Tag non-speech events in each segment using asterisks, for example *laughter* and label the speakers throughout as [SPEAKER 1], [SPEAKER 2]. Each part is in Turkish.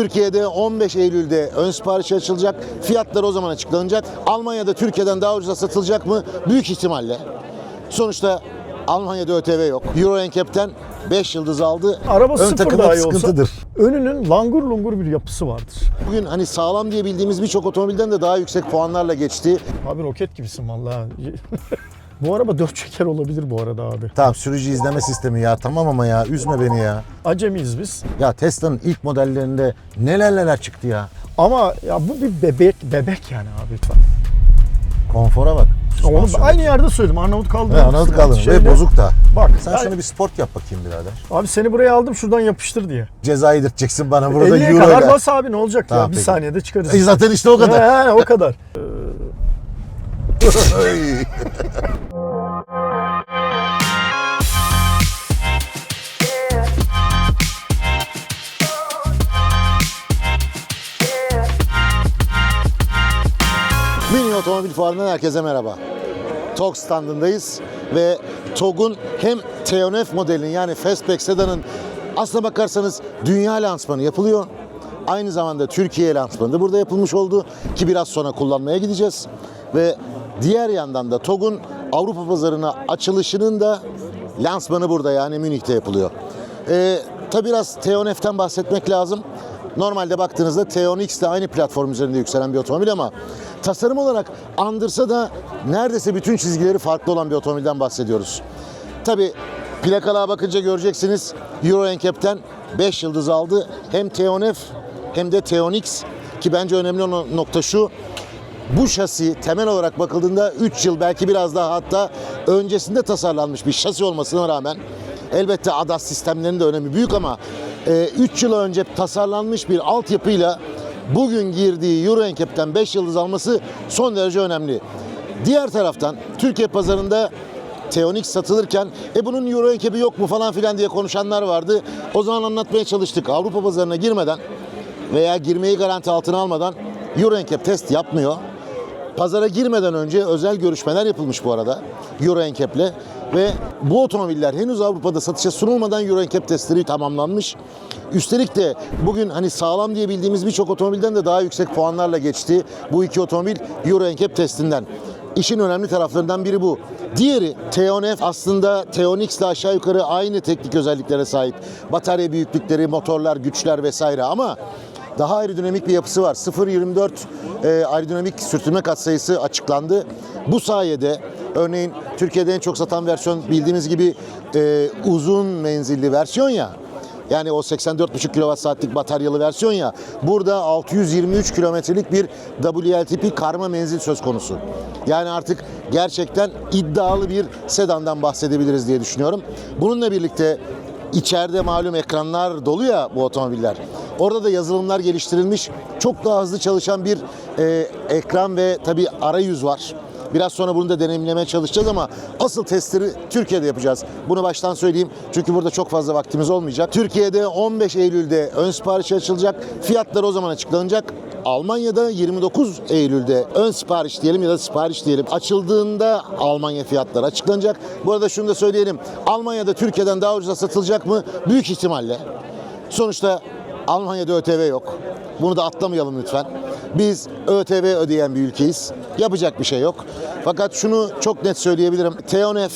[SPEAKER 1] Türkiye'de 15 Eylül'de ön sipariş açılacak. Fiyatlar o zaman açıklanacak. Almanya'da Türkiye'den daha ucuza satılacak mı? Büyük ihtimalle. Sonuçta Almanya'da ÖTV yok. Euro NCAP'ten 5 yıldız aldı.
[SPEAKER 2] Araba
[SPEAKER 1] ön
[SPEAKER 2] sıfır
[SPEAKER 1] takımda
[SPEAKER 2] dahi olsa
[SPEAKER 1] sıkıntıdır.
[SPEAKER 2] önünün langur lungur bir yapısı vardır.
[SPEAKER 1] Bugün hani sağlam diye bildiğimiz birçok otomobilden de daha yüksek puanlarla geçti.
[SPEAKER 2] Abi roket gibisin vallahi. Bu araba dört çeker olabilir bu arada abi.
[SPEAKER 1] Tamam sürücü izleme sistemi ya tamam ama ya üzme beni ya.
[SPEAKER 2] Acemiyiz biz.
[SPEAKER 1] Ya Tesla'nın ilk modellerinde neler neler çıktı ya.
[SPEAKER 2] Ama ya bu bir bebek bebek yani abi lütfen.
[SPEAKER 1] Konfora bak.
[SPEAKER 2] Ama Onu aynı yerde söyledim. Arnavut kaldı.
[SPEAKER 1] Anladık kalın
[SPEAKER 2] Şöyle-
[SPEAKER 1] ve bozuk da.
[SPEAKER 2] Bak
[SPEAKER 1] Sen
[SPEAKER 2] ben-
[SPEAKER 1] şunu bir sport yap bakayım birader.
[SPEAKER 2] abi seni buraya aldım şuradan yapıştır diye.
[SPEAKER 1] Ceza yedirteceksin bana burada
[SPEAKER 2] 50'ye
[SPEAKER 1] euro
[SPEAKER 2] kadar bas abi ne olacak
[SPEAKER 1] Tamam,
[SPEAKER 2] ya? Bir
[SPEAKER 1] peki.
[SPEAKER 2] saniyede çıkarız.
[SPEAKER 1] E zaten işte o kadar.
[SPEAKER 2] He, he, o kadar. *laughs* *laughs*
[SPEAKER 1] Otomobil Fuarı'ndan herkese merhaba. TOG standındayız ve TOG'un hem TNF modelinin yani Fastback sedanın aslına bakarsanız dünya lansmanı yapılıyor. Aynı zamanda Türkiye lansmanı da burada yapılmış oldu ki biraz sonra kullanmaya gideceğiz. Ve diğer yandan da TOG'un Avrupa pazarına açılışının da lansmanı burada yani Münih'te yapılıyor. Ee, tabi biraz TNF'ten bahsetmek lazım. Normalde baktığınızda T10X de aynı platform üzerinde yükselen bir otomobil ama tasarım olarak andırsa da neredeyse bütün çizgileri farklı olan bir otomobilden bahsediyoruz. Tabi plakalığa bakınca göreceksiniz Euro NCAP'ten 5 yıldız aldı. Hem T10F hem de T10X ki bence önemli olan nokta şu bu şasi temel olarak bakıldığında 3 yıl belki biraz daha hatta öncesinde tasarlanmış bir şasi olmasına rağmen elbette ADAS sistemlerinin de önemi büyük ama 3 yıl önce tasarlanmış bir altyapıyla bugün girdiği Euro NCAP'ten 5 yıldız alması son derece önemli. Diğer taraftan Türkiye pazarında T10X satılırken e bunun Euro NCAP'i yok mu falan filan diye konuşanlar vardı. O zaman anlatmaya çalıştık. Avrupa pazarına girmeden veya girmeyi garanti altına almadan Euro NCAP test yapmıyor. Pazara girmeden önce özel görüşmeler yapılmış bu arada Euro NCAP'le ve bu otomobiller henüz Avrupa'da satışa sunulmadan Euro NCAP testleri tamamlanmış. Üstelik de bugün hani sağlam diye bildiğimiz birçok otomobilden de daha yüksek puanlarla geçti bu iki otomobil Euro NCAP testinden. İşin önemli taraflarından biri bu. Diğeri T10F aslında T10X ile aşağı yukarı aynı teknik özelliklere sahip. Batarya büyüklükleri, motorlar, güçler vesaire ama daha aerodinamik bir yapısı var. 0.24 e, aerodinamik sürtünme katsayısı açıklandı. Bu sayede örneğin Türkiye'de en çok satan versiyon bildiğimiz gibi e, uzun menzilli versiyon ya. Yani o 84,5 kWh bataryalı versiyon ya. Burada 623 kilometrelik bir WLTP karma menzil söz konusu. Yani artık gerçekten iddialı bir sedandan bahsedebiliriz diye düşünüyorum. Bununla birlikte içeride malum ekranlar dolu ya bu otomobiller. Orada da yazılımlar geliştirilmiş. Çok daha hızlı çalışan bir e, ekran ve tabii arayüz var. Biraz sonra bunu da deneyimlemeye çalışacağız ama asıl testleri Türkiye'de yapacağız. Bunu baştan söyleyeyim çünkü burada çok fazla vaktimiz olmayacak. Türkiye'de 15 Eylül'de ön sipariş açılacak. Fiyatlar o zaman açıklanacak. Almanya'da 29 Eylül'de ön sipariş diyelim ya da sipariş diyelim açıldığında Almanya fiyatları açıklanacak. Bu arada şunu da söyleyelim. Almanya'da Türkiye'den daha ucuza satılacak mı? Büyük ihtimalle. Sonuçta Almanya'da ÖTV yok. Bunu da atlamayalım lütfen. Biz ÖTV ödeyen bir ülkeyiz. Yapacak bir şey yok. Fakat şunu çok net söyleyebilirim. T10F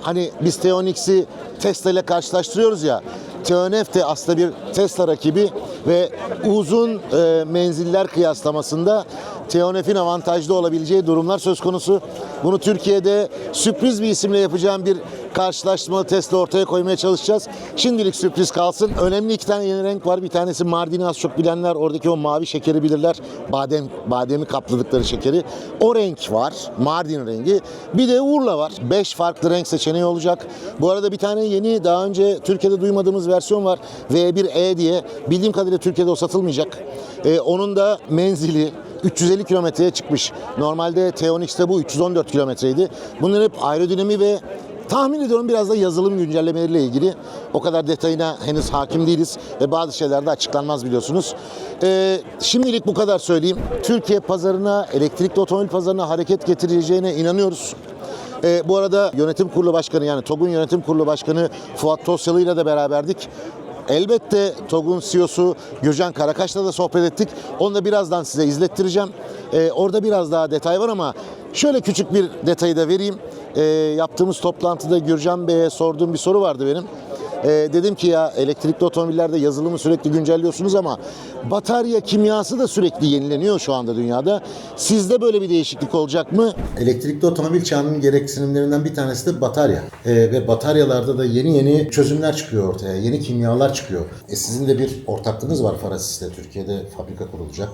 [SPEAKER 1] hani biz T10X'i Tesla ile karşılaştırıyoruz ya. T10F de aslında bir Tesla rakibi ve uzun e, menziller kıyaslamasında T10F'in avantajlı olabileceği durumlar söz konusu. Bunu Türkiye'de sürpriz bir isimle yapacağım bir karşılaştırmalı Tesla ortaya koymaya çalışacağız. Şimdilik sürpriz kalsın. Önemli iki tane yeni renk var. Bir tanesi Mardin'i az çok bilenler oradaki o mavi şekeri bilirler. Badem, bademi kapladıkları şekeri. O renk var. Mardin rengi. Bir de Urla var. 5 farklı renk seçeneği olacak. Bu arada bir tane yeni daha önce Türkiye'de duymadığımız versiyon var. V1E diye. Bildiğim kadarıyla Türkiye'de o satılmayacak. Ee, onun da menzili 350 kilometreye çıkmış. Normalde T10X'te bu 314 kilometreydi. Bunların hep aerodinami ve Tahmin ediyorum biraz da yazılım güncellemeleriyle ilgili. O kadar detayına henüz hakim değiliz ve bazı şeyler de açıklanmaz biliyorsunuz. Ee, şimdilik bu kadar söyleyeyim. Türkiye pazarına, elektrikli otomobil pazarına hareket getireceğine inanıyoruz. Ee, bu arada yönetim kurulu başkanı yani TOG'un yönetim kurulu başkanı Fuat Tosyalı ile de beraberdik. Elbette TOG'un CEO'su Gürcan Karakaş'la da sohbet ettik. Onu da birazdan size izlettireceğim. Ee, orada biraz daha detay var ama şöyle küçük bir detayı da vereyim. Ee, yaptığımız toplantıda Gürcan Bey'e sorduğum bir soru vardı benim. Ee, dedim ki ya elektrikli otomobillerde yazılımı sürekli güncelliyorsunuz ama batarya kimyası da sürekli yenileniyor şu anda dünyada. Sizde böyle bir değişiklik olacak mı? Elektrikli otomobil çağının gereksinimlerinden bir tanesi de batarya. Ee, ve bataryalarda da yeni yeni çözümler çıkıyor ortaya. Yeni kimyalar çıkıyor. E, sizin de bir ortaklığınız var Farasis'te. Türkiye'de fabrika kurulacak.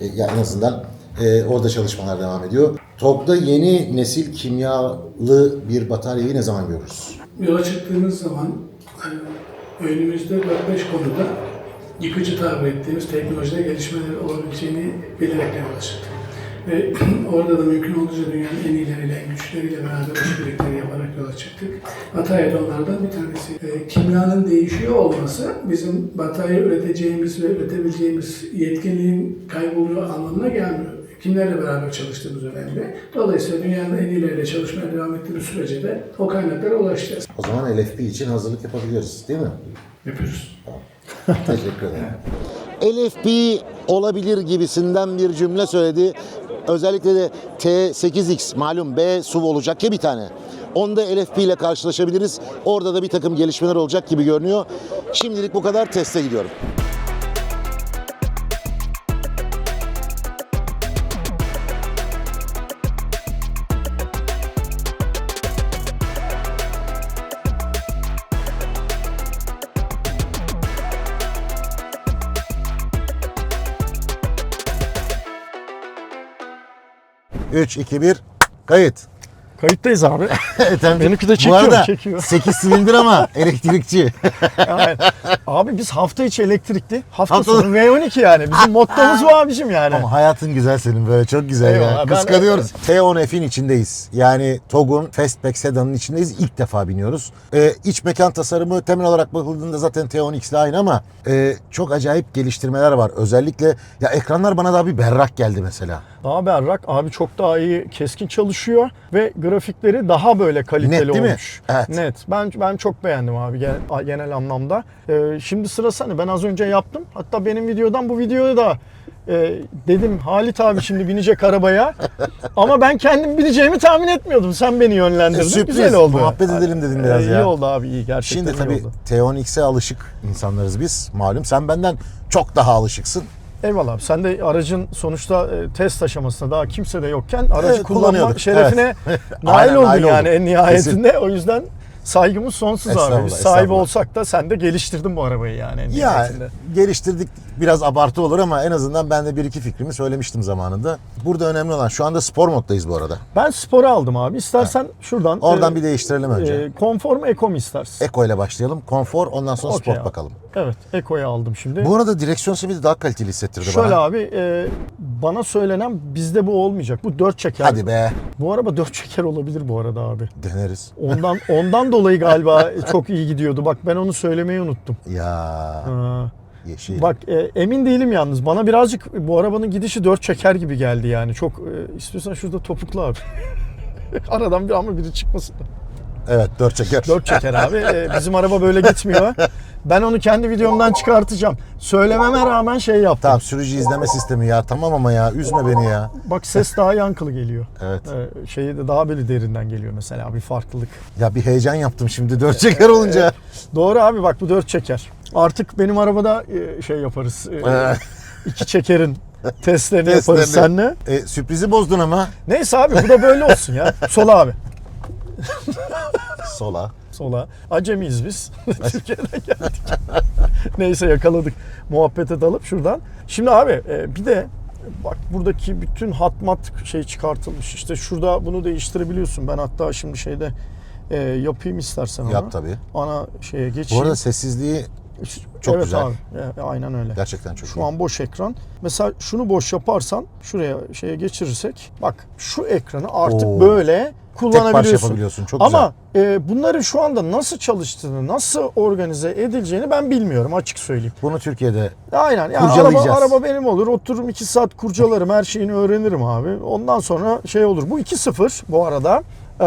[SPEAKER 1] E, ya en azından e, orada çalışmalar devam ediyor. TOG'da yeni nesil kimyalı bir bataryayı ne zaman görürüz?
[SPEAKER 3] Yola çıktığımız zaman e, önümüzde 4-5 konuda yıkıcı tabir ettiğimiz teknolojide gelişmeler olabileceğini bilerek yola çıktık. Ve *clears throat* orada da mümkün olduğunca dünyanın en iyileriyle, en güçleriyle beraber işbirlikleri yaparak yola çıktık. Batarya da onlardan bir tanesi. E, kimyanın değişiyor olması bizim batarya üreteceğimiz ve üretebileceğimiz yetkinliğin kayboluyor anlamına gelmiyor. Kimlerle beraber çalıştığımız önemli. Dolayısıyla dünyanın en iyileriyle çalışmaya devam ettiğimiz sürece de o kaynaklara ulaşacağız.
[SPEAKER 1] O zaman LFP için hazırlık yapabiliyoruz değil mi?
[SPEAKER 3] Yapıyoruz. *laughs*
[SPEAKER 1] Teşekkür ederim. LFP olabilir gibisinden bir cümle söyledi. Özellikle de T8X malum B SUV olacak ya bir tane. Onda LFP ile karşılaşabiliriz. Orada da bir takım gelişmeler olacak gibi görünüyor. Şimdilik bu kadar teste gidiyorum. Üç, iki, bir, kayıt.
[SPEAKER 2] Kayıttayız abi. *laughs*
[SPEAKER 1] Efendim,
[SPEAKER 2] Benimki de
[SPEAKER 1] bu
[SPEAKER 2] çekiyor,
[SPEAKER 1] arada
[SPEAKER 2] çekiyor.
[SPEAKER 1] 8 silindir ama *laughs* elektrikçi.
[SPEAKER 2] Yani, abi biz hafta içi elektrikli, hafta
[SPEAKER 1] Hafta-
[SPEAKER 2] sonu V12 yani. Bizim *laughs* mottomuz bu abicim yani.
[SPEAKER 1] Ama hayatın güzel senin böyle çok güzel ya.
[SPEAKER 2] Eyvallah, ben-
[SPEAKER 1] Kıskanıyoruz. T10F'in içindeyiz. Yani TOG'un Fastback sedanın içindeyiz. İlk defa biniyoruz. Ee, iç mekan tasarımı temel olarak bakıldığında zaten T10X ile aynı ama e, çok acayip geliştirmeler var. Özellikle ya ekranlar bana daha bir berrak geldi mesela.
[SPEAKER 2] Daha berrak, abi çok daha iyi keskin çalışıyor ve grafikleri daha böyle kaliteli
[SPEAKER 1] Net değil mi?
[SPEAKER 2] olmuş.
[SPEAKER 1] Evet.
[SPEAKER 2] Net. Ben ben çok beğendim abi genel, genel anlamda. Ee, şimdi sırası hani ben az önce yaptım. Hatta benim videodan bu videoda da e, dedim Halit abi şimdi binecek arabaya. *laughs* Ama ben kendim bineceğimi tahmin etmiyordum. Sen beni yönlendirdin.
[SPEAKER 1] E, sürpriz.
[SPEAKER 2] Güzel oldu.
[SPEAKER 1] Muhabbet edelim dedim
[SPEAKER 2] Ee,
[SPEAKER 1] biraz
[SPEAKER 2] iyi
[SPEAKER 1] ya.
[SPEAKER 2] oldu abi iyi gerçekten
[SPEAKER 1] Şimdi
[SPEAKER 2] iyi
[SPEAKER 1] tabii
[SPEAKER 2] oldu.
[SPEAKER 1] T10X'e alışık insanlarız biz. Malum sen benden çok daha alışıksın.
[SPEAKER 2] Eyvallah abi. Sen de aracın sonuçta e, test aşamasında daha kimse de yokken aracı
[SPEAKER 1] Evet,
[SPEAKER 2] kullanma
[SPEAKER 1] kullanıyorduk.
[SPEAKER 2] şerefine
[SPEAKER 1] Evet. *laughs*
[SPEAKER 2] nail
[SPEAKER 1] Aynen,
[SPEAKER 2] oldun
[SPEAKER 1] nail
[SPEAKER 2] yani en nihayetinde. O yüzden saygımız sonsuz abi. Biz
[SPEAKER 1] estağfurullah.
[SPEAKER 2] olsak da sen de geliştirdin bu arabayı yani
[SPEAKER 1] Ya
[SPEAKER 2] nihayetinde.
[SPEAKER 1] geliştirdik biraz abartı olur ama en azından ben de bir iki fikrimi söylemiştim zamanında. Burada önemli olan şu anda spor moddayız bu arada.
[SPEAKER 2] Ben sporu aldım abi. İstersen şuradan
[SPEAKER 1] Oradan
[SPEAKER 2] e,
[SPEAKER 1] bir değiştirelim önce.
[SPEAKER 2] e, konfor mu eko mu istersin?
[SPEAKER 1] Eko ile başlayalım. Konfor ondan sonra
[SPEAKER 2] Okey
[SPEAKER 1] sport
[SPEAKER 2] abi.
[SPEAKER 1] bakalım.
[SPEAKER 2] Evet Eko'yu aldım şimdi.
[SPEAKER 1] Bu arada direksiyon simidi daha kaliteli hissettirdi
[SPEAKER 2] Şöyle
[SPEAKER 1] bana.
[SPEAKER 2] abi e, bana söylenen bizde bu olmayacak. Bu dört çeker.
[SPEAKER 1] Hadi be
[SPEAKER 2] Bu araba dört çeker olabilir bu arada abi.
[SPEAKER 1] deneriz.
[SPEAKER 2] Ondan ondan dolayı galiba çok iyi gidiyordu. Bak ben onu söylemeyi unuttum.
[SPEAKER 1] Ya
[SPEAKER 2] Ha.
[SPEAKER 1] yeşil.
[SPEAKER 2] Bak e, emin değilim yalnız. Bana birazcık bu arabanın gidişi dört çeker gibi geldi yani. Çok e, istiyorsan şurada topuklu abi. *laughs* Aradan bir ama biri çıkmasın.
[SPEAKER 1] Evet dört çeker.
[SPEAKER 2] Dört çeker abi. E, bizim araba böyle gitmiyor. Ben onu kendi videomdan çıkartacağım. Söylememe rağmen şey yaptım.
[SPEAKER 1] Tamam sürücü izleme sistemi ya tamam ama ya üzme beni ya.
[SPEAKER 2] Bak ses daha yankılı geliyor.
[SPEAKER 1] Evet.
[SPEAKER 2] E, şeyi de daha böyle derinden geliyor mesela bir farklılık.
[SPEAKER 1] Ya bir heyecan yaptım şimdi dört çeker olunca.
[SPEAKER 2] Doğru abi bak bu dört çeker. Artık benim arabada e, şey yaparız. E, iki çekerin *laughs* testlerini yaparız
[SPEAKER 1] Testlerini.
[SPEAKER 2] seninle.
[SPEAKER 1] E, sürprizi bozdun ama.
[SPEAKER 2] Neyse abi bu da böyle olsun ya. Sola abi. *laughs*
[SPEAKER 1] Sola.
[SPEAKER 2] Sola. Acemiyiz biz. *laughs* Türkiye'den geldik. *laughs* Neyse yakaladık. Muhabbete dalıp şuradan. Şimdi abi e, bir de bak buradaki bütün hatmat şey çıkartılmış. İşte şurada bunu değiştirebiliyorsun. Ben hatta şimdi şeyde e, yapayım istersen.
[SPEAKER 1] Yap tabii.
[SPEAKER 2] Ana şeye
[SPEAKER 1] Bu
[SPEAKER 2] geçeyim.
[SPEAKER 1] arada sessizliği çok
[SPEAKER 2] evet
[SPEAKER 1] güzel.
[SPEAKER 2] Abi. Aynen öyle.
[SPEAKER 1] gerçekten çok
[SPEAKER 2] Şu
[SPEAKER 1] iyi.
[SPEAKER 2] an boş ekran. Mesela şunu boş yaparsan şuraya şeye geçirirsek bak şu ekranı artık
[SPEAKER 1] Oo.
[SPEAKER 2] böyle
[SPEAKER 1] Tek
[SPEAKER 2] kullanabiliyorsun.
[SPEAKER 1] yapabiliyorsun. Çok
[SPEAKER 2] Ama e, bunların şu anda nasıl çalıştığını, nasıl organize edileceğini ben bilmiyorum açık söyleyeyim.
[SPEAKER 1] güzel. Bunu Türkiye'de
[SPEAKER 2] Aynen. Yani araba, araba benim olur. Otururum 2 saat kurcalarım. Her şeyini öğrenirim abi. Ondan sonra şey olur. Bu 2.0 bu arada. E,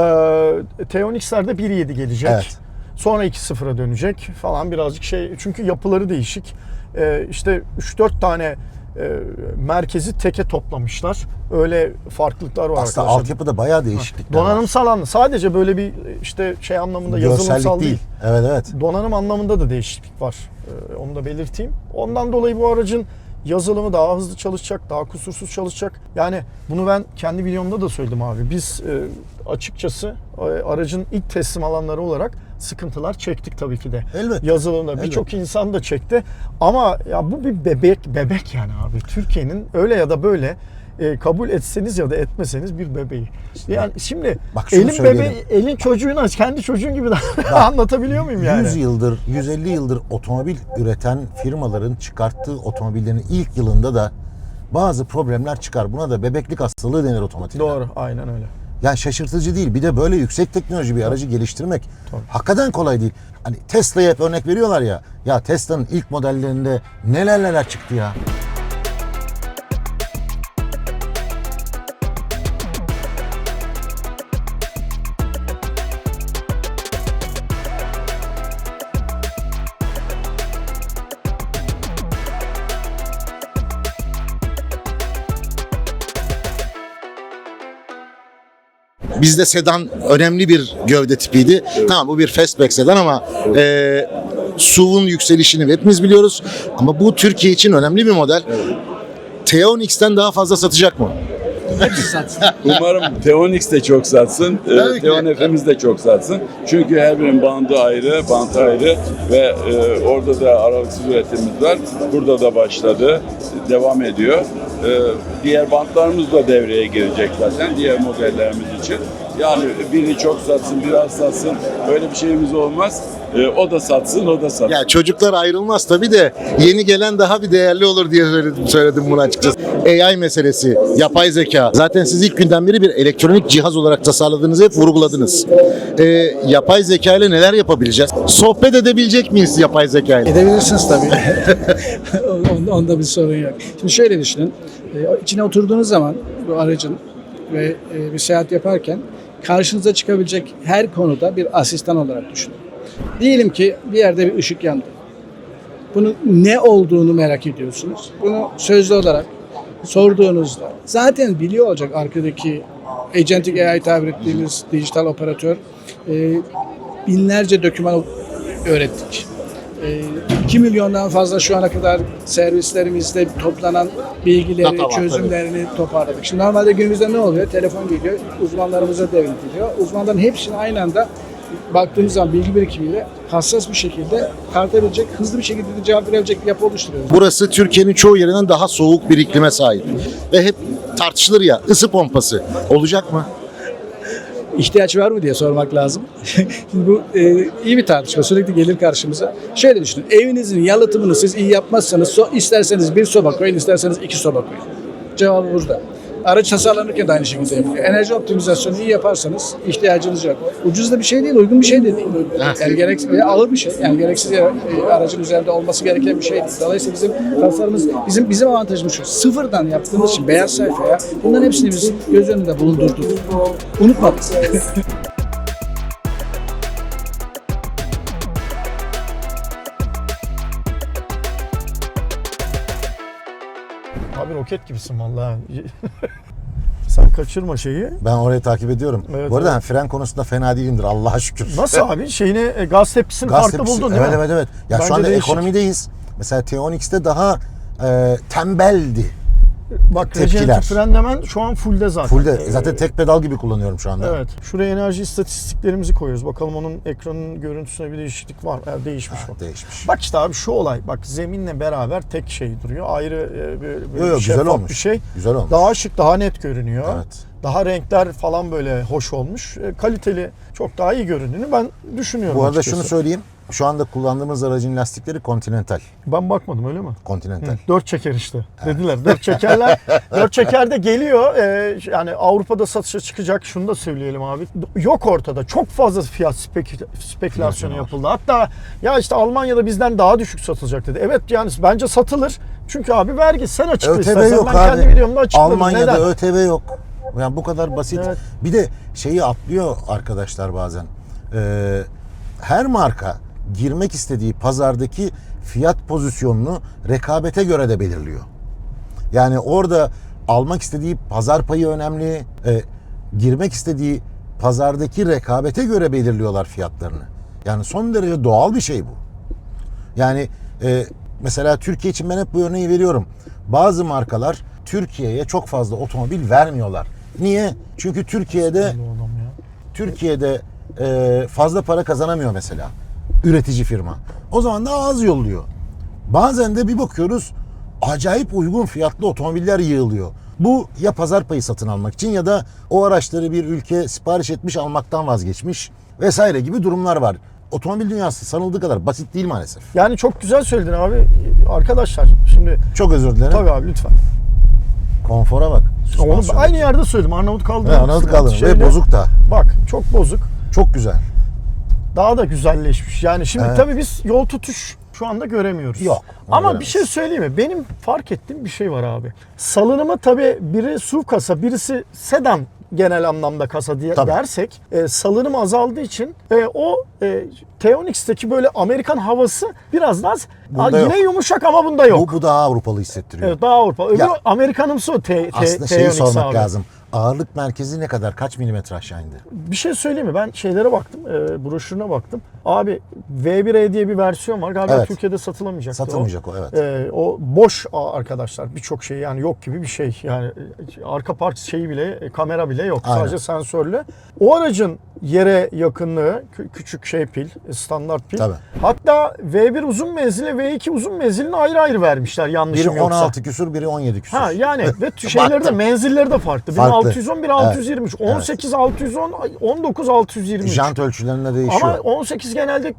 [SPEAKER 2] T10X'lerde 1.7 gelecek.
[SPEAKER 1] Evet.
[SPEAKER 2] Sonra 2.0'a dönecek falan birazcık şey. Çünkü yapıları değişik. Ee, işte 3-4 tane e, merkezi teke toplamışlar. Öyle farklılıklar var
[SPEAKER 1] Aslında
[SPEAKER 2] arkadaşlar.
[SPEAKER 1] altyapıda bayağı değişiklikler var.
[SPEAKER 2] Donanımsal anlamda sadece böyle bir işte şey anlamında yazılımsal
[SPEAKER 1] Görsellik
[SPEAKER 2] değil.
[SPEAKER 1] değil. Evet evet.
[SPEAKER 2] Donanım anlamında da değişiklik var. Ee, onu da belirteyim. Ondan dolayı bu aracın yazılımı daha hızlı çalışacak, daha kusursuz çalışacak. Yani bunu ben kendi videomda da söyledim abi. Biz e, açıkçası e, aracın ilk teslim alanları olarak sıkıntılar çektik tabii ki de.
[SPEAKER 1] Elbet.
[SPEAKER 2] Yazılımda birçok insan da çekti. Ama ya bu bir bebek bebek yani abi. Türkiye'nin öyle ya da böyle e, kabul etseniz ya da etmeseniz bir bebeği. Yani şimdi
[SPEAKER 1] Bak şunu
[SPEAKER 2] elin
[SPEAKER 1] söyleyelim.
[SPEAKER 2] bebeği, elin çocuğuna kendi çocuğun gibi *laughs* anlatabiliyor muyum yani?
[SPEAKER 1] 100 yıldır, 150 yıldır otomobil üreten firmaların çıkarttığı otomobillerin ilk yılında da bazı problemler çıkar. Buna da bebeklik hastalığı denir otomatik.
[SPEAKER 2] Doğru, aynen öyle.
[SPEAKER 1] Yani şaşırtıcı değil. Bir de böyle yüksek teknoloji bir aracı geliştirmek
[SPEAKER 2] Tabii.
[SPEAKER 1] hakikaten kolay değil. Hani Tesla'ya hep örnek veriyorlar ya. Ya Tesla'nın ilk modellerinde neler neler çıktı ya. Bizde sedan önemli bir gövde tipiydi. Tamam bu bir fastback sedan ama e, SUV'un yükselişini hepimiz biliyoruz. Ama bu Türkiye için önemli bir model. T10X'ten daha fazla satacak mı?
[SPEAKER 4] Umarım Teonix de çok satsın,
[SPEAKER 1] Tabii
[SPEAKER 4] e. Teon FM'imiz de çok satsın. Çünkü her birinin bandı ayrı, bant ayrı ve e, orada da aralıksız üretimimiz var. Burada da başladı, devam ediyor. E, diğer bantlarımız da devreye girecek zaten diğer modellerimiz için. Yani biri çok satsın, biraz satsın öyle bir şeyimiz olmaz. E, o da satsın, o da satsın.
[SPEAKER 1] Ya çocuklar ayrılmaz tabii de yeni gelen daha bir değerli olur diye söyledim, söyledim bunu açıkçası. AI meselesi, yapay zeka. Zaten siz ilk günden beri bir elektronik cihaz olarak tasarladığınızı hep vurguladınız. E, yapay zeka ile neler yapabileceğiz? Sohbet edebilecek miyiz yapay zeka ile?
[SPEAKER 5] Edebilirsiniz tabii. *laughs* *laughs* onda, onda bir sorun yok. Şimdi şöyle düşünün. E, içine oturduğunuz zaman bu aracın ve e, bir seyahat yaparken karşınıza çıkabilecek her konuda bir asistan olarak düşünün. Diyelim ki bir yerde bir ışık yandı. Bunun ne olduğunu merak ediyorsunuz. Bunu sözlü olarak sorduğunuzda zaten biliyor olacak arkadaki agentic AI tabir ettiğimiz dijital operatör. E, binlerce doküman öğrettik. E, 2 milyondan fazla şu ana kadar servislerimizde toplanan bilgileri,
[SPEAKER 1] Data var,
[SPEAKER 5] çözümlerini toparladık. Şimdi normalde günümüzde ne oluyor? Telefon geliyor, uzmanlarımıza devrediliyor. Uzmanların hepsini aynı anda baktığımız zaman bilgi birikimiyle hassas bir şekilde tartabilecek, hızlı bir şekilde de cevap verebilecek bir yapı oluşturuyoruz.
[SPEAKER 1] Burası Türkiye'nin çoğu yerinden daha soğuk bir iklime sahip. Ve hep tartışılır ya ısı pompası olacak mı?
[SPEAKER 5] İhtiyaç var mı diye sormak lazım. *laughs* Şimdi bu e, iyi bir tartışma sürekli gelir karşımıza. Şöyle düşünün evinizin yalıtımını siz iyi yapmazsanız so, isterseniz bir soba koyun isterseniz iki soba koyun. Cevabı burada. Araç tasarlanırken de aynı şekilde yapılıyor. Enerji optimizasyonu iyi yaparsanız ihtiyacınız yok. Ucuz da bir şey değil, uygun bir şey de değil. Yani gereksiz, ağır bir şey. Yani gereksiz e, aracın üzerinde olması gereken bir şey değil. Dolayısıyla bizim tasarımımız, bizim bizim avantajımız şu. Sıfırdan yaptığımız için beyaz sayfaya bunların hepsini biz göz önünde bulundurduk. Unutmadık. *laughs*
[SPEAKER 2] Abi roket gibisin vallahi. *laughs* Sen kaçırma şeyi.
[SPEAKER 1] Ben orayı takip ediyorum.
[SPEAKER 2] Evet,
[SPEAKER 1] Bu arada
[SPEAKER 2] evet.
[SPEAKER 1] fren konusunda fena değilimdir Allah'a şükür.
[SPEAKER 2] Nasıl abi? Şeyini e, gaz tepkisini
[SPEAKER 1] Gaz
[SPEAKER 2] farklı
[SPEAKER 1] tepkisi-
[SPEAKER 2] buldun değil
[SPEAKER 1] evet,
[SPEAKER 2] mi?
[SPEAKER 1] Evet evet Ya
[SPEAKER 2] Bence
[SPEAKER 1] şu anda
[SPEAKER 2] değişik.
[SPEAKER 1] ekonomideyiz. Mesela T10X'te daha e, tembeldi.
[SPEAKER 2] Bak
[SPEAKER 1] tepkiler.
[SPEAKER 2] frenlemen şu an fullde zaten.
[SPEAKER 1] Fullde. Zaten tek pedal gibi kullanıyorum şu anda.
[SPEAKER 2] Evet. Şuraya enerji istatistiklerimizi koyuyoruz. Bakalım onun ekranın görüntüsüne bir değişiklik var. Yani değişmiş o.
[SPEAKER 1] Değişmiş.
[SPEAKER 2] Bak işte abi şu olay. Bak zeminle beraber tek şey duruyor. Ayrı e, bir, bir
[SPEAKER 1] Yo, yo, güzel olmuş.
[SPEAKER 2] bir şey.
[SPEAKER 1] Güzel olmuş.
[SPEAKER 2] Daha şık, daha net görünüyor.
[SPEAKER 1] Evet.
[SPEAKER 2] Daha renkler falan böyle hoş olmuş. E, Kaliteli, çok daha iyi göründüğünü ben düşünüyorum
[SPEAKER 1] Bu arada
[SPEAKER 2] açıkçası.
[SPEAKER 1] şunu söyleyeyim. Şu anda kullandığımız aracın lastikleri Continental.
[SPEAKER 2] Ben bakmadım öyle mi?
[SPEAKER 1] Continental.
[SPEAKER 2] Dört çeker işte. Dediler. Dört çekerler. *laughs* dört çeker de geliyor. Ee, yani Avrupa'da satışa çıkacak. Şunu da söyleyelim abi. Yok ortada. Çok fazla fiyat spek- spekülasyonu yapıldı. Hatta ya işte Almanya'da bizden daha düşük satılacak dedi. Evet yani bence satılır. Çünkü abi vergi sen açıkla
[SPEAKER 1] ÖTV
[SPEAKER 2] istersen.
[SPEAKER 1] yok
[SPEAKER 2] ben kendi
[SPEAKER 1] abi.
[SPEAKER 2] videomda açıkladım.
[SPEAKER 1] Almanya'da
[SPEAKER 2] Neden?
[SPEAKER 1] ÖTV yok. Yani bu kadar basit.
[SPEAKER 2] Evet.
[SPEAKER 1] Bir de şeyi atlıyor arkadaşlar bazen. Ee, her marka girmek istediği pazardaki fiyat pozisyonunu rekabete göre de belirliyor. Yani orada almak istediği pazar payı önemli. e, girmek istediği pazardaki rekabete göre belirliyorlar fiyatlarını. Yani son derece doğal bir şey bu. Yani e, mesela Türkiye için ben hep bu örneği veriyorum. Bazı markalar Türkiye'ye çok fazla otomobil vermiyorlar. Niye? Çünkü Türkiye'de. Türkiye'de e, fazla para kazanamıyor mesela üretici firma. O zaman da az yolluyor. Bazen de bir bakıyoruz acayip uygun fiyatlı otomobiller yığılıyor. Bu ya pazar payı satın almak için ya da o araçları bir ülke sipariş etmiş almaktan vazgeçmiş vesaire gibi durumlar var. Otomobil dünyası sanıldığı kadar basit değil maalesef.
[SPEAKER 2] Yani çok güzel söyledin abi. Arkadaşlar şimdi
[SPEAKER 1] Çok özür dilerim.
[SPEAKER 2] tabii abi lütfen.
[SPEAKER 1] Konfora bak.
[SPEAKER 2] Onu aynı yerde söyledim. Arnavut kaldı.
[SPEAKER 1] Anladık kaldım. Ve bozuk da.
[SPEAKER 2] Bak çok bozuk.
[SPEAKER 1] Çok güzel.
[SPEAKER 2] Daha da güzelleşmiş. Yani şimdi
[SPEAKER 1] Evet.
[SPEAKER 2] tabii biz yol tutuş şu anda göremiyoruz.
[SPEAKER 1] Yok,
[SPEAKER 2] Ama bir
[SPEAKER 1] göremeyiz.
[SPEAKER 2] şey söyleyeyim mi? Benim fark ettiğim bir şey var abi. Salınımı tabii biri SUV kasa, birisi sedan genel anlamda kasa diye
[SPEAKER 1] Tabii.
[SPEAKER 2] dersek e, salınım azaldığı için e, o e, T-Onix'teki böyle Amerikan havası biraz daha
[SPEAKER 1] Bunda
[SPEAKER 2] Aa, yine
[SPEAKER 1] yok.
[SPEAKER 2] yumuşak ama bunda yok.
[SPEAKER 1] Bu, bu daha Avrupalı hissettiriyor.
[SPEAKER 2] Evet, daha Avrupa. Öbürü
[SPEAKER 1] Ya-
[SPEAKER 2] Amerikanımsı o T, T,
[SPEAKER 1] Aslında şeyi sormak
[SPEAKER 2] abi.
[SPEAKER 1] lazım. Ağırlık merkezi ne kadar? Kaç milimetre aşağı indi?
[SPEAKER 2] Bir şey söyleyeyim mi? Ben şeylere baktım, e, broşürüne baktım. Abi V1E diye bir versiyon var. Galiba
[SPEAKER 1] Evet.
[SPEAKER 2] Türkiye'de satılamayacak.
[SPEAKER 1] Satılmayacak o, evet.
[SPEAKER 2] E, o boş a- arkadaşlar birçok şey yani yok gibi bir şey. Yani e, arka park şeyi bile, e, kamera bile yok.
[SPEAKER 1] Aynen.
[SPEAKER 2] Sadece sensörlü. O aracın yere yakınlığı kü- küçük şey pil, standart pil.
[SPEAKER 1] Tabii.
[SPEAKER 2] Hatta V1 uzun menzili, V2 uzun menzilini ayrı ayrı vermişler yanlışım
[SPEAKER 1] Biri
[SPEAKER 2] yoksa.
[SPEAKER 1] 16 küsur, biri 17 küsur.
[SPEAKER 2] Ha yani *laughs* ve şeyleri de menzilleri de farklı. Biri
[SPEAKER 1] Farklı.
[SPEAKER 2] 610, biri 623, 18 610, 19 623.
[SPEAKER 1] Jant ölçülerinde değişiyor.
[SPEAKER 2] Ama 18 genelde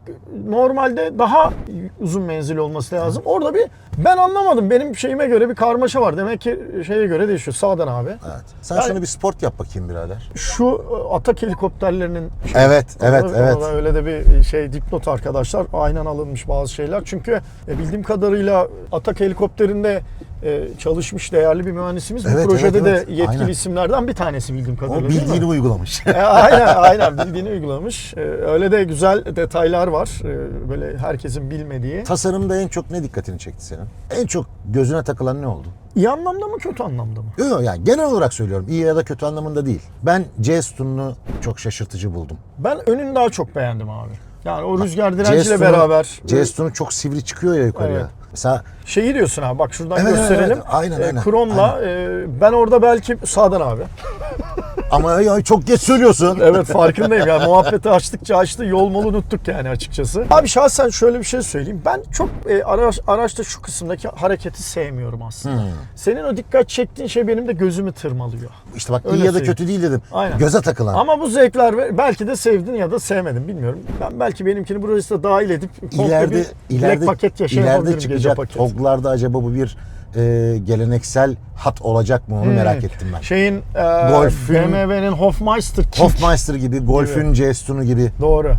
[SPEAKER 2] normalde daha uzun menzili olması lazım. Orada bir ben anlamadım. Benim şeyime göre bir karmaşa var. Demek ki şeye göre değişiyor. Sağdan abi.
[SPEAKER 1] Evet. Sen
[SPEAKER 2] Yani-
[SPEAKER 1] şunu bir sport yap bakayım birader.
[SPEAKER 2] Şu e, atak helikopterlerinin
[SPEAKER 1] Evet, evet,
[SPEAKER 2] Ona-
[SPEAKER 1] evet.
[SPEAKER 2] ona öyle de bir şey dipnot arkadaşlar. Aynen alınmış bazı şeyler. Çünkü e, bildiğim kadarıyla atak helikopterinde e, çalışmış değerli bir mühendisimiz. Bu
[SPEAKER 1] Evet,
[SPEAKER 2] projede
[SPEAKER 1] evet, evet.
[SPEAKER 2] de yetkili
[SPEAKER 1] Aynen.
[SPEAKER 2] isimlerden bir tanesi bildiğim
[SPEAKER 1] O
[SPEAKER 2] kadarıyla. mi?
[SPEAKER 1] bildiğini uygulamış.
[SPEAKER 2] E, aynen aynen bildiğini uygulamış. E, öyle de güzel detaylar var. E, böyle herkesin bilmediği.
[SPEAKER 1] Tasarımda en çok ne dikkatini çekti senin? En çok gözüne takılan ne oldu?
[SPEAKER 2] İyi anlamda mı kötü anlamda mı?
[SPEAKER 1] Yok yani genel olarak söylüyorum. iyi ya da kötü anlamında değil. Ben C sütununu çok şaşırtıcı buldum.
[SPEAKER 2] Ben önünü daha çok beğendim abi. Yani o rüzgar direnciyle beraber.
[SPEAKER 1] C sütunu çok sivri çıkıyor ya yukarıya.
[SPEAKER 2] Evet.
[SPEAKER 1] Mesela
[SPEAKER 2] Şeyi diyorsun ha bak şuradan
[SPEAKER 1] Evet, evet,
[SPEAKER 2] gösterelim.
[SPEAKER 1] evet. Aynen,
[SPEAKER 2] E,
[SPEAKER 1] aynen.
[SPEAKER 2] Kromla e, ben orada belki sağdan abi.
[SPEAKER 1] Ama ya çok geç söylüyorsun.
[SPEAKER 2] Evet farkındayım yani muhabbeti açtıkça açtı yol molu unuttuk yani açıkçası. Abi şahsen şöyle bir şey söyleyeyim. Ben çok e, araç, araçta şu kısımdaki hareketi sevmiyorum aslında.
[SPEAKER 1] Hmm.
[SPEAKER 2] Senin o dikkat çektiğin şey benim de gözümü tırmalıyor.
[SPEAKER 1] İşte bak
[SPEAKER 2] Öyle
[SPEAKER 1] iyi ya da
[SPEAKER 2] söyleyeyim.
[SPEAKER 1] kötü değil dedim.
[SPEAKER 2] Aynen.
[SPEAKER 1] Göze takılan.
[SPEAKER 2] Ama bu zevkler belki de sevdin ya da sevmedin bilmiyorum. Ben belki benimkini burası da dahil edip komple
[SPEAKER 1] ileride
[SPEAKER 2] bir
[SPEAKER 1] ileride
[SPEAKER 2] ileride, paket yaşa
[SPEAKER 1] ileride çıkacak
[SPEAKER 2] paket.
[SPEAKER 1] TOG'larda acaba bu bir e, geleneksel hat olacak mı onu
[SPEAKER 2] Hmm.
[SPEAKER 1] merak ettim ben.
[SPEAKER 2] Şeyin e,
[SPEAKER 1] Golf'ün-
[SPEAKER 2] BMW'nin Hofmeister King.
[SPEAKER 1] Hofmeister gibi, Golf'ün C sütunu gibi.
[SPEAKER 2] Doğru.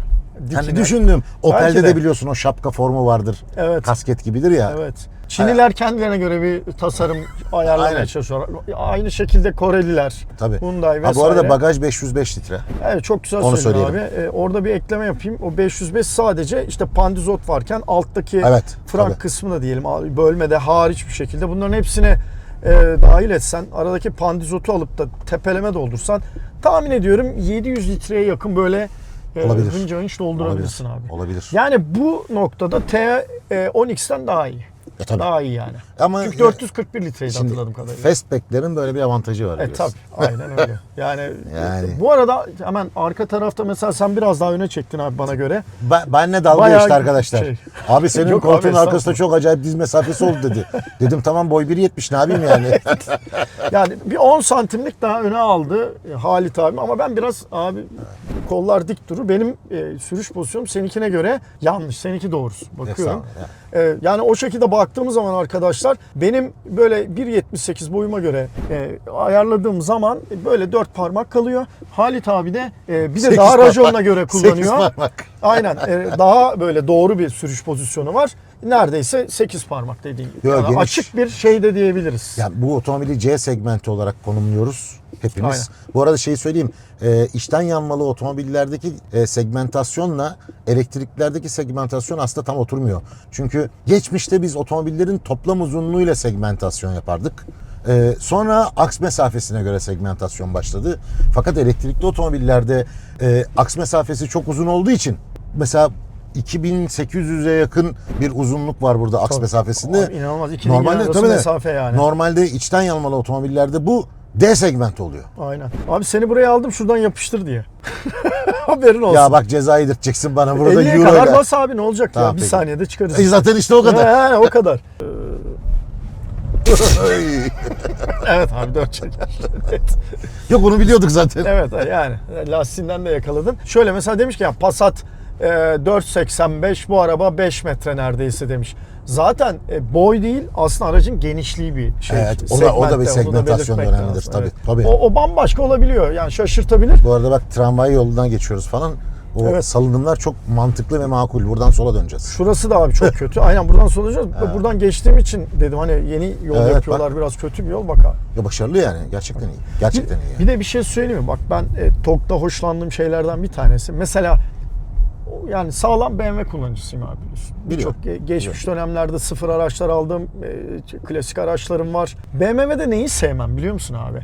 [SPEAKER 1] Hani düşündüm. Opel'de
[SPEAKER 2] Belki
[SPEAKER 1] de.
[SPEAKER 2] de.
[SPEAKER 1] biliyorsun o şapka formu vardır.
[SPEAKER 2] Evet.
[SPEAKER 1] Kasket gibidir ya.
[SPEAKER 2] Evet. Çinliler kendilerine göre bir tasarım ayarlamaya
[SPEAKER 1] Aynen.
[SPEAKER 2] çalışıyorlar. Aynı şekilde Koreliler.
[SPEAKER 1] Tabii.
[SPEAKER 2] Hyundai
[SPEAKER 1] Ha,
[SPEAKER 2] vesaire.
[SPEAKER 1] bu arada bagaj 505 litre.
[SPEAKER 2] Evet çok güzel
[SPEAKER 1] Onu
[SPEAKER 2] söyledin abi. Ee, orada bir ekleme yapayım. O 505 sadece işte pandizot varken alttaki
[SPEAKER 1] Evet,
[SPEAKER 2] frank
[SPEAKER 1] tabii.
[SPEAKER 2] kısmı da diyelim bölmede hariç bir şekilde bunların hepsini e, dahil etsen aradaki pandizotu alıp da tepeleme doldursan tahmin ediyorum 700 litreye yakın böyle e,
[SPEAKER 1] Olabilir.
[SPEAKER 2] hınca hınç doldurabilirsin abi.
[SPEAKER 1] Olabilir.
[SPEAKER 2] Yani bu noktada T10X'ten daha iyi.
[SPEAKER 1] E, tabii.
[SPEAKER 2] Daha iyi yani.
[SPEAKER 1] Ama
[SPEAKER 2] Çünkü 441 litreydi
[SPEAKER 1] Şimdi
[SPEAKER 2] hatırladığım kadarıyla.
[SPEAKER 1] Fastback'lerin böyle bir avantajı var.
[SPEAKER 2] E
[SPEAKER 1] biliyorsun.
[SPEAKER 2] tabi aynen öyle. *laughs* Yani,
[SPEAKER 1] Yani.
[SPEAKER 2] bu arada hemen arka tarafta mesela sen biraz daha öne çektin abi bana göre.
[SPEAKER 1] Ben, benle dalga
[SPEAKER 2] Bayağı
[SPEAKER 1] geçti arkadaşlar.
[SPEAKER 2] şey.
[SPEAKER 1] Abi senin *laughs*
[SPEAKER 2] Yok abi,
[SPEAKER 1] koltuğun arkasında çok acayip diz mesafesi oldu dedi. Dedim tamam boy 1.70 ne yapayım yani. *laughs*
[SPEAKER 2] Yani bir 10 santimlik daha öne aldı Halit abi ama ben biraz abi kollar dik durur. Benim e, sürüş pozisyonum seninkine göre yanlış. Seninki doğrusu. Bakıyorum. E, yani o şekilde baktığımız zaman arkadaşlar benim böyle 1.78 boyuma göre e, ayarladığım zaman böyle dört parmak kalıyor. Halit abi de e, bir de daha
[SPEAKER 1] parmak.
[SPEAKER 2] rajonuna göre kullanıyor.
[SPEAKER 1] parmak.
[SPEAKER 2] Aynen. e, daha böyle doğru bir sürüş pozisyonu var. neredeyse 8 parmak dediğin gibi.
[SPEAKER 1] Yok,
[SPEAKER 2] Yani
[SPEAKER 1] geniş.
[SPEAKER 2] açık bir şey de diyebiliriz.
[SPEAKER 1] Yani bu otomobili C segmenti olarak konumluyoruz hepimiz.
[SPEAKER 2] Aynen.
[SPEAKER 1] Bu arada şeyi söyleyeyim. E, içten yanmalı otomobillerdeki e, segmentasyonla elektriklerdeki segmentasyon aslında tam oturmuyor. Çünkü geçmişte biz otomobillerin toplam uzunluğuyla segmentasyon yapardık. E, sonra aks mesafesine göre segmentasyon başladı. Fakat elektrikli otomobillerde e, aks mesafesi çok uzun olduğu için mesela 2800'e yakın bir uzunluk var burada aks
[SPEAKER 2] Tabii.
[SPEAKER 1] mesafesinde.
[SPEAKER 2] İnanılmaz. İkinin arası
[SPEAKER 1] tabii
[SPEAKER 2] mesafe yani.
[SPEAKER 1] Normalde içten yanmalı otomobillerde bu D segment oluyor.
[SPEAKER 2] Aynen. Abi seni buraya aldım şuradan yapıştır diye. *laughs* Haberin olsun.
[SPEAKER 1] Ya bak ceza yedirteceksin bana burada
[SPEAKER 2] 50'ye
[SPEAKER 1] euro
[SPEAKER 2] kadar
[SPEAKER 1] ile.
[SPEAKER 2] bas abi ne olacak
[SPEAKER 1] Tamam,
[SPEAKER 2] ya? Bir
[SPEAKER 1] peki.
[SPEAKER 2] saniyede çıkarız.
[SPEAKER 1] E zaten işte o kadar.
[SPEAKER 2] He, o kadar. *laughs* Evet abi dört çeker. evet.
[SPEAKER 1] Yok onu biliyorduk zaten.
[SPEAKER 2] evet yani lastiğinden de yakaladın. Şöyle mesela demiş ki ya Passat e, 4.85 bu araba 5 metre neredeyse demiş. Zaten e, boy değil aslında aracın genişliği bir şey.
[SPEAKER 1] Evet, o da- o da bir segmentasyon
[SPEAKER 2] belirtmek
[SPEAKER 1] dönemidir,
[SPEAKER 2] lazım.
[SPEAKER 1] tabii, tabii.
[SPEAKER 2] O, o bambaşka olabiliyor yani şaşırtabilir.
[SPEAKER 1] Bu arada bak tramvay yolundan geçiyoruz falan. O
[SPEAKER 2] Evet.
[SPEAKER 1] salınımlar çok mantıklı ve makul. Buradan sola döneceğiz.
[SPEAKER 2] Şurası da abi çok *laughs* kötü. Aynen buradan solacağız. Buradan geçtiğim için dedim hani yeni yol
[SPEAKER 1] Evet,
[SPEAKER 2] yapıyorlar biraz kötü bir yol bak abi.
[SPEAKER 1] Ya başarılı yani. Gerçekten iyi. Gerçekten iyi.
[SPEAKER 2] Bir de bir şey söyleyeyim mi? Bak ben e, TOG'da hoşlandığım şeylerden bir tanesi. Mesela yani sağlam BMW kullanıcısıyım abi. Birçok ge- geçmiş dönemlerde sıfır araçlar aldım. e, klasik araçlarım var. BMW'de neyi sevmem biliyor musun abi?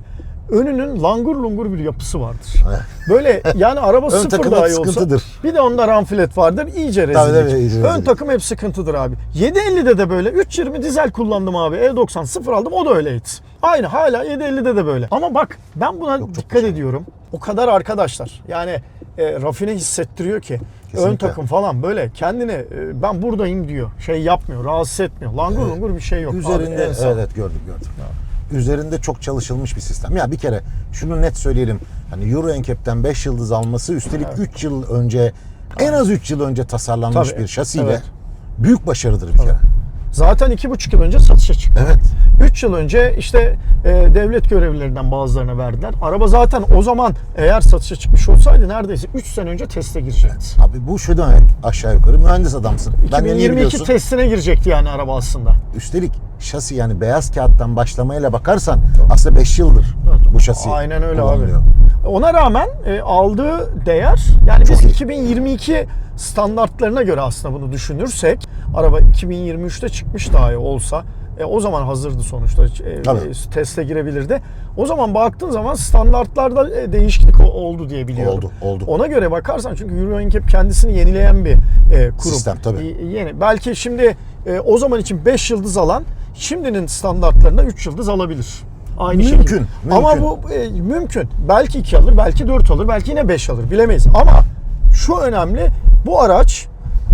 [SPEAKER 2] Önünün langur lungur bir yapısı vardır. *laughs* Böyle yani araba *laughs* sıfır dahi olsa.
[SPEAKER 1] sıkıntıdır.
[SPEAKER 2] Bir de onda ramfilet vardır. İyice rezillik.
[SPEAKER 1] tabii, iyice
[SPEAKER 2] Ön
[SPEAKER 1] rezillik.
[SPEAKER 2] takım hep sıkıntıdır abi. 750'de de böyle 320 dizel kullandım abi. E90 sıfır aldım o da öyleydi. Aynı hala 750'de de böyle. Ama bak ben buna
[SPEAKER 1] çok
[SPEAKER 2] dikkat ediyorum. O kadar arkadaşlar. Yani e, rafine hissettiriyor ki. Ön
[SPEAKER 1] Kesinlikle.
[SPEAKER 2] takım falan böyle kendini e, ben buradayım diyor. Şey yapmıyor, rahatsız etmiyor. Langur lungur bir şey yok. Abi,
[SPEAKER 1] Üzerinde
[SPEAKER 2] sağ-
[SPEAKER 1] evet, evet gördüm gördüm. Üzerinde çok çalışılmış bir sistem. Ya bir kere şunu net söyleyelim. Hani Euro NCAP'ten 5 yıldız alması üstelik 3 yıl önce en az 3 yıl önce tasarlanmış
[SPEAKER 2] Tabii,
[SPEAKER 1] bir şasiyle
[SPEAKER 2] evet.
[SPEAKER 1] büyük başarıdır bir kere.
[SPEAKER 2] Zaten iki buçuk yıl önce satışa çıktı.
[SPEAKER 1] Evet.
[SPEAKER 2] 3 yıl önce işte e, devlet görevlilerinden bazılarına verdiler. Araba zaten o zaman eğer satışa çıkmış olsaydı neredeyse 3 sene önce teste girecekti.
[SPEAKER 1] Abi bu şu demek aşağı yukarı mühendis adamsın. Ben de niye
[SPEAKER 2] 2022
[SPEAKER 1] biliyorsun?
[SPEAKER 2] testine girecekti yani araba aslında.
[SPEAKER 1] Üstelik şasi yani beyaz kağıttan başlamayla bakarsan aslında 5 yıldır bu şasi
[SPEAKER 2] Aynen öyle abi.
[SPEAKER 1] kullanılıyor.
[SPEAKER 2] Ona rağmen e, aldığı değer yani biz
[SPEAKER 1] iyi.
[SPEAKER 2] 2022 standartlarına göre aslında bunu düşünürsek araba 2023'te çıkmış dahi olsa e, o zaman hazırdı sonuçta e,
[SPEAKER 1] Tabii.
[SPEAKER 2] e, teste girebilirdi. O zaman baktığın zaman standartlarda e, değişiklik o- oldu diye biliyorum.
[SPEAKER 1] Oldu, oldu.
[SPEAKER 2] Ona göre bakarsan çünkü Euro NCAP kendisini yenileyen bir e, kurum.
[SPEAKER 1] Sistem, tabii.
[SPEAKER 2] E, yeni. Belki şimdi e, o zaman için 5 yıldız alan şimdinin standartlarında 3 yıldız alabilir. Aynı
[SPEAKER 1] Mümkün,
[SPEAKER 2] şekilde.
[SPEAKER 1] mümkün.
[SPEAKER 2] Ama bu e, mümkün. Belki 2 alır, belki 4 alır, belki yine 5 alır. Bilemeyiz. Ama şu önemli. Bu araç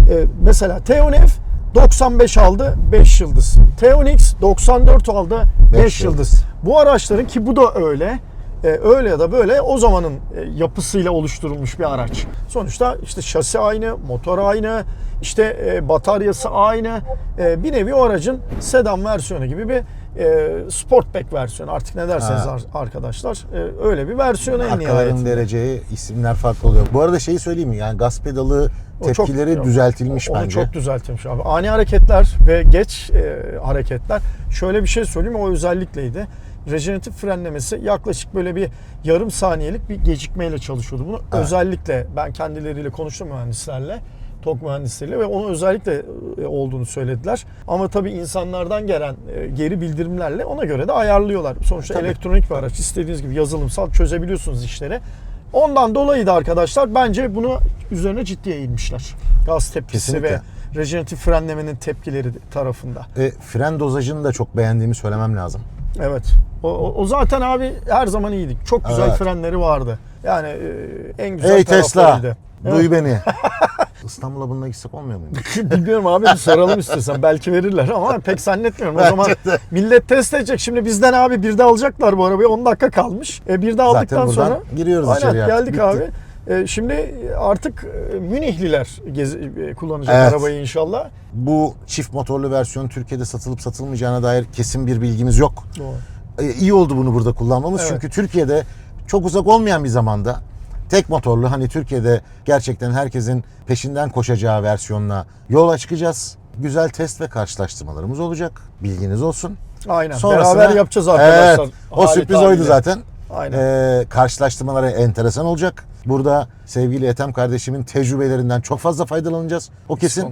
[SPEAKER 2] e, mesela Teonef 95 aldı 5 yıldız. Teonix 94 aldı 5
[SPEAKER 1] Beş
[SPEAKER 2] yıldız.
[SPEAKER 1] yıldız.
[SPEAKER 2] Bu araçların ki bu da öyle. E, öyle ya da böyle o zamanın e, yapısıyla oluşturulmuş bir araç. Sonuçta işte şasi aynı, motor aynı, işte e, bataryası aynı. Bir nevi o aracın sedan versiyonu gibi bir sportback versiyonu artık ne derseniz
[SPEAKER 1] Ha.
[SPEAKER 2] ar- arkadaşlar öyle bir versiyonu en nihayetinde.
[SPEAKER 1] dereceyi isimler farklı oluyor. Bu arada şeyi söyleyeyim mi? Yani gaz pedalı
[SPEAKER 2] çok-
[SPEAKER 1] tepkileri
[SPEAKER 2] yok.
[SPEAKER 1] düzeltilmiş
[SPEAKER 2] Onu
[SPEAKER 1] bence.
[SPEAKER 2] çok düzeltmiş abi. Ani hareketler ve geç hareketler. Şöyle bir şey söyleyeyim o özellikleydi. Rejeneratif frenlemesi yaklaşık böyle bir yarım saniyelik bir gecikmeyle çalışıyordu. Bunu
[SPEAKER 1] Evet.
[SPEAKER 2] özellikle ben kendileriyle konuştum mühendislerle. TOK mühendisleriyle ve onu özellikle e, olduğunu söylediler. Ama tabii insanlardan gelen e, geri bildirimlerle ona göre de ayarlıyorlar. Sonuçta
[SPEAKER 1] Tabii.
[SPEAKER 2] elektronik bir araç. İstediğiniz gibi yazılımsal çözebiliyorsunuz işleri. Ondan dolayı da arkadaşlar bence bunu üzerine ciddiye eğilmişler. Gaz tepkisi
[SPEAKER 1] Kesinlikle.
[SPEAKER 2] ve rejeneratif frenlemenin tepkileri tarafında.
[SPEAKER 1] E, fren dozajını da çok beğendiğimi söylemem lazım.
[SPEAKER 2] Evet. O, o, o zaten abi her zaman iyiydik. Çok güzel
[SPEAKER 1] Evet.
[SPEAKER 2] frenleri vardı. Yani e, en güzel
[SPEAKER 1] Hey Tesla,
[SPEAKER 2] taraflarıydı.
[SPEAKER 1] duy beni. *laughs* İstanbul'a bununla gitsek olmuyor muyum? *laughs*
[SPEAKER 2] Bilmiyorum abi bir soralım istiyorsan. Belki verirler ama pek zannetmiyorum. O zaman millet test edecek. Şimdi bizden abi bir de alacaklar bu arabayı. 10 dakika kalmış. E, bir de aldıktan
[SPEAKER 1] buradan
[SPEAKER 2] sonra
[SPEAKER 1] giriyoruz
[SPEAKER 2] Aynen,
[SPEAKER 1] içeriye artık.
[SPEAKER 2] geldik
[SPEAKER 1] Bitti.
[SPEAKER 2] abi. E, şimdi artık e, Münihliler gez, e, kullanacak
[SPEAKER 1] Evet.
[SPEAKER 2] arabayı inşallah.
[SPEAKER 1] Bu çift motorlu versiyon Türkiye'de satılıp satılmayacağına dair kesin bir bilgimiz yok.
[SPEAKER 2] Doğru.
[SPEAKER 1] İyi oldu bunu burada kullanmamız
[SPEAKER 2] Evet.
[SPEAKER 1] çünkü Türkiye'de çok uzak olmayan bir zamanda tek motorlu hani Türkiye'de gerçekten herkesin peşinden koşacağı versiyonla yola çıkacağız. Güzel test ve karşılaştırmalarımız olacak. Bilginiz olsun.
[SPEAKER 2] Aynen.
[SPEAKER 1] Sonrasına-
[SPEAKER 2] Beraber yapacağız arkadaşlar.
[SPEAKER 1] Evet, o sürpriz oydu zaten.
[SPEAKER 2] Aynen.
[SPEAKER 1] Ee, karşılaştırmaları enteresan olacak. Burada sevgili Ethem kardeşimin tecrübelerinden çok fazla faydalanacağız. O kesin.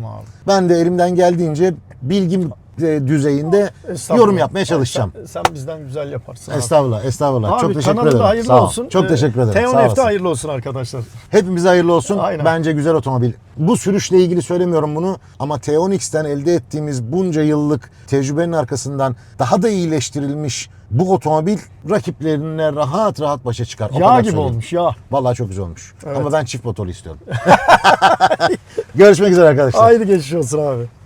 [SPEAKER 1] Ben de elimden geldiğince bilgim e, düzeyinde
[SPEAKER 2] Estağfurullah.
[SPEAKER 1] yorum yapmaya çalışacağım.
[SPEAKER 2] Sen, sen bizden güzel yaparsın. abi.
[SPEAKER 1] Estağfurullah, estağfurullah.
[SPEAKER 2] Abi
[SPEAKER 1] çok teşekkür ederim.
[SPEAKER 2] hayırlı
[SPEAKER 1] Sağ ol.
[SPEAKER 2] olsun.
[SPEAKER 1] Çok
[SPEAKER 2] Ee,
[SPEAKER 1] teşekkür ederim.
[SPEAKER 2] T10F'de
[SPEAKER 1] olasın.
[SPEAKER 2] hayırlı olsun arkadaşlar.
[SPEAKER 1] Hepimize hayırlı olsun.
[SPEAKER 2] Aynen.
[SPEAKER 1] Bence güzel otomobil. Bu sürüşle ilgili söylemiyorum bunu ama T10X'ten elde ettiğimiz bunca yıllık tecrübenin arkasından daha da iyileştirilmiş bu otomobil rakiplerine rahat rahat başa çıkar. O
[SPEAKER 2] Yağ gibi
[SPEAKER 1] söyleyeyim.
[SPEAKER 2] olmuş ya.
[SPEAKER 1] Vallahi çok güzel olmuş.
[SPEAKER 2] Evet.
[SPEAKER 1] Ama ben çift motorlu istiyorum. *laughs* Görüşmek üzere arkadaşlar.
[SPEAKER 2] Haydi geçmiş olsun abi.